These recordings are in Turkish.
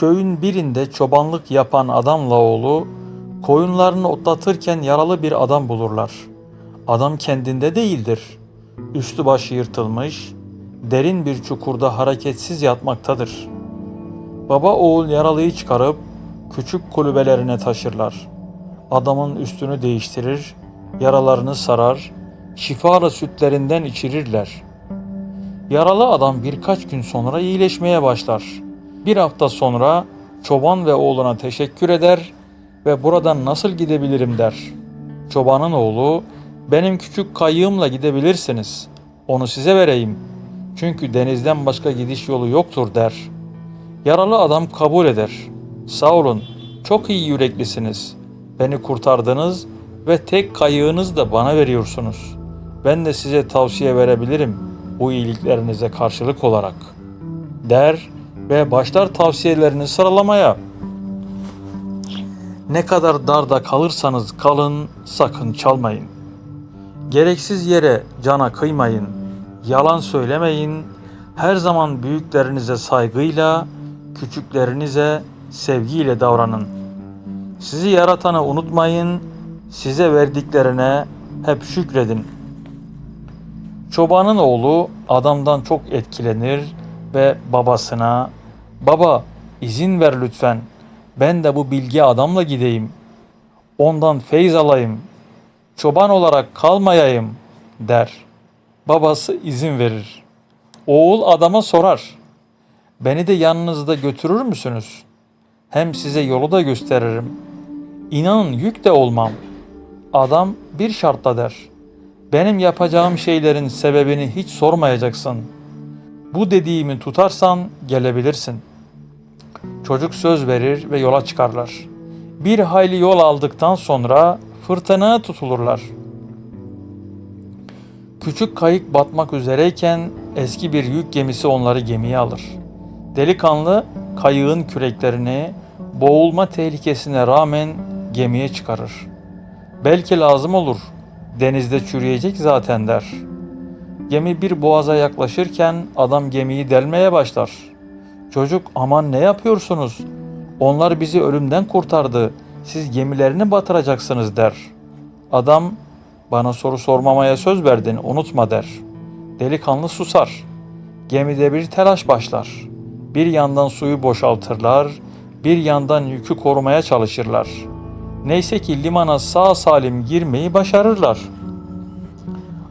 Köyün birinde çobanlık yapan adamla oğlu koyunlarını otlatırken yaralı bir adam bulurlar. Adam kendinde değildir. Üstü başı yırtılmış, derin bir çukurda hareketsiz yatmaktadır. Baba oğul yaralıyı çıkarıp küçük kulübelerine taşırlar. Adamın üstünü değiştirir, yaralarını sarar, şifalı sütlerinden içirirler. Yaralı adam birkaç gün sonra iyileşmeye başlar. Bir hafta sonra çoban ve oğluna teşekkür eder ve buradan nasıl gidebilirim der. Çobanın oğlu, benim küçük kayığımla gidebilirsiniz. Onu size vereyim. Çünkü denizden başka gidiş yolu yoktur der. Yaralı adam kabul eder. Sağ olun, çok iyi yüreklisiniz. Beni kurtardınız ve tek kayığınızı da bana veriyorsunuz. Ben de size tavsiye verebilirim bu iyiliklerinize karşılık olarak. Der ve başlar tavsiyelerini sıralamaya. Ne kadar darda kalırsanız kalın, sakın çalmayın. Gereksiz yere cana kıymayın. Yalan söylemeyin. Her zaman büyüklerinize saygıyla, küçüklerinize sevgiyle davranın. Sizi yaratanı unutmayın. Size verdiklerine hep şükredin. Çobanın oğlu adamdan çok etkilenir ve babasına "Baba, izin ver lütfen. Ben de bu bilgi adamla gideyim. Ondan feyz alayım. Çoban olarak kalmayayım." der. Babası izin verir. Oğul adama sorar. "Beni de yanınızda götürür müsünüz? Hem size yolu da gösteririm. İnanın yük de olmam." Adam bir şartla der. Benim yapacağım şeylerin sebebini hiç sormayacaksın. Bu dediğimi tutarsan gelebilirsin. Çocuk söz verir ve yola çıkarlar. Bir hayli yol aldıktan sonra fırtınaya tutulurlar. Küçük kayık batmak üzereyken eski bir yük gemisi onları gemiye alır. Delikanlı kayığın küreklerini boğulma tehlikesine rağmen gemiye çıkarır. Belki lazım olur. Denizde çürüyecek zaten der. Gemi bir boğaza yaklaşırken adam gemiyi delmeye başlar. Çocuk aman ne yapıyorsunuz? Onlar bizi ölümden kurtardı. Siz gemilerini batıracaksınız der. Adam bana soru sormamaya söz verdin unutma der. Delikanlı susar. Gemide bir telaş başlar. Bir yandan suyu boşaltırlar, bir yandan yükü korumaya çalışırlar. Neyse ki limana sağ salim girmeyi başarırlar.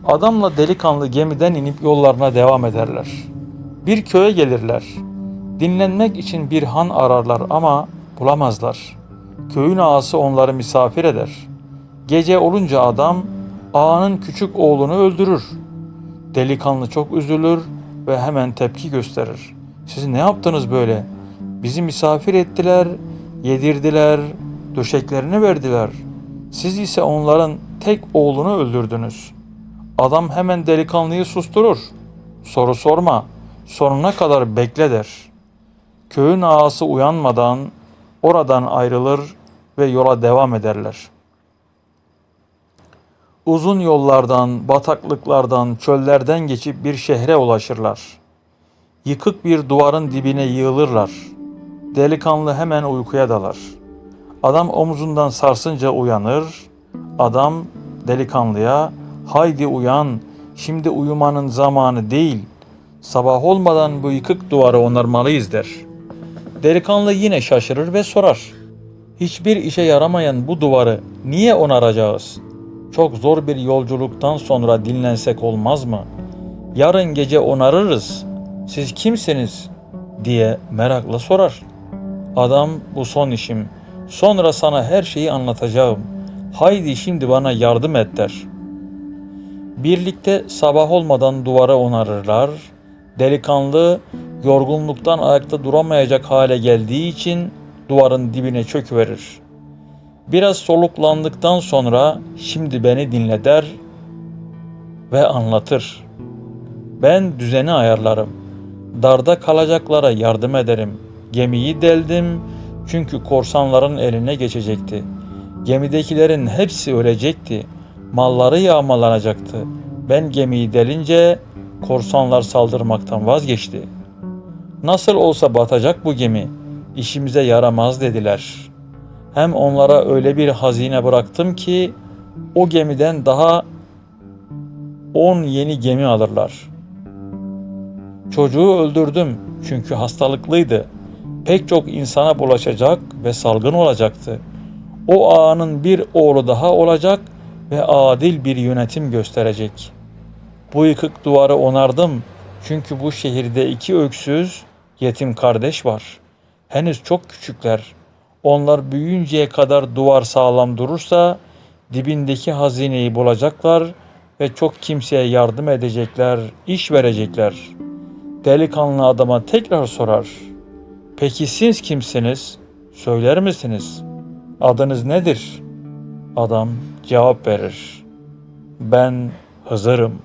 Adamla delikanlı gemiden inip yollarına devam ederler. Bir köye gelirler. Dinlenmek için bir han ararlar ama bulamazlar. Köyün ağası onları misafir eder. Gece olunca adam ağanın küçük oğlunu öldürür. Delikanlı çok üzülür ve hemen tepki gösterir. Siz ne yaptınız böyle? Bizi misafir ettiler, yedirdiler, döşeklerini verdiler. Siz ise onların tek oğlunu öldürdünüz. Adam hemen delikanlıyı susturur. Soru sorma, sonuna kadar bekle der. Köyün ağası uyanmadan oradan ayrılır ve yola devam ederler. Uzun yollardan, bataklıklardan, çöllerden geçip bir şehre ulaşırlar. Yıkık bir duvarın dibine yığılırlar. Delikanlı hemen uykuya dalar. Adam omuzundan sarsınca uyanır. Adam delikanlıya haydi uyan şimdi uyumanın zamanı değil. Sabah olmadan bu yıkık duvarı onarmalıyız der. Delikanlı yine şaşırır ve sorar. Hiçbir işe yaramayan bu duvarı niye onaracağız? Çok zor bir yolculuktan sonra dinlensek olmaz mı? Yarın gece onarırız. Siz kimsiniz? diye merakla sorar. Adam bu son işim. Sonra sana her şeyi anlatacağım. Haydi şimdi bana yardım et der. Birlikte sabah olmadan duvara onarırlar. Delikanlı yorgunluktan ayakta duramayacak hale geldiği için duvarın dibine çöküverir. Biraz soluklandıktan sonra şimdi beni dinle der ve anlatır. Ben düzeni ayarlarım. Darda kalacaklara yardım ederim. Gemiyi deldim çünkü korsanların eline geçecekti. Gemidekilerin hepsi ölecekti. Malları yağmalanacaktı. Ben gemiyi delince korsanlar saldırmaktan vazgeçti. Nasıl olsa batacak bu gemi. işimize yaramaz dediler. Hem onlara öyle bir hazine bıraktım ki o gemiden daha 10 yeni gemi alırlar. Çocuğu öldürdüm çünkü hastalıklıydı. Pek çok insana bulaşacak ve salgın olacaktı. O ağanın bir oğlu daha olacak ve adil bir yönetim gösterecek. Bu yıkık duvarı onardım çünkü bu şehirde iki öksüz, yetim kardeş var. Henüz çok küçükler. Onlar büyüyünceye kadar duvar sağlam durursa dibindeki hazineyi bulacaklar ve çok kimseye yardım edecekler, iş verecekler. Delikanlı adama tekrar sorar. Peki siz kimsiniz? Söyler misiniz? Adınız nedir? Adam cevap verir. Ben Hızır'ım.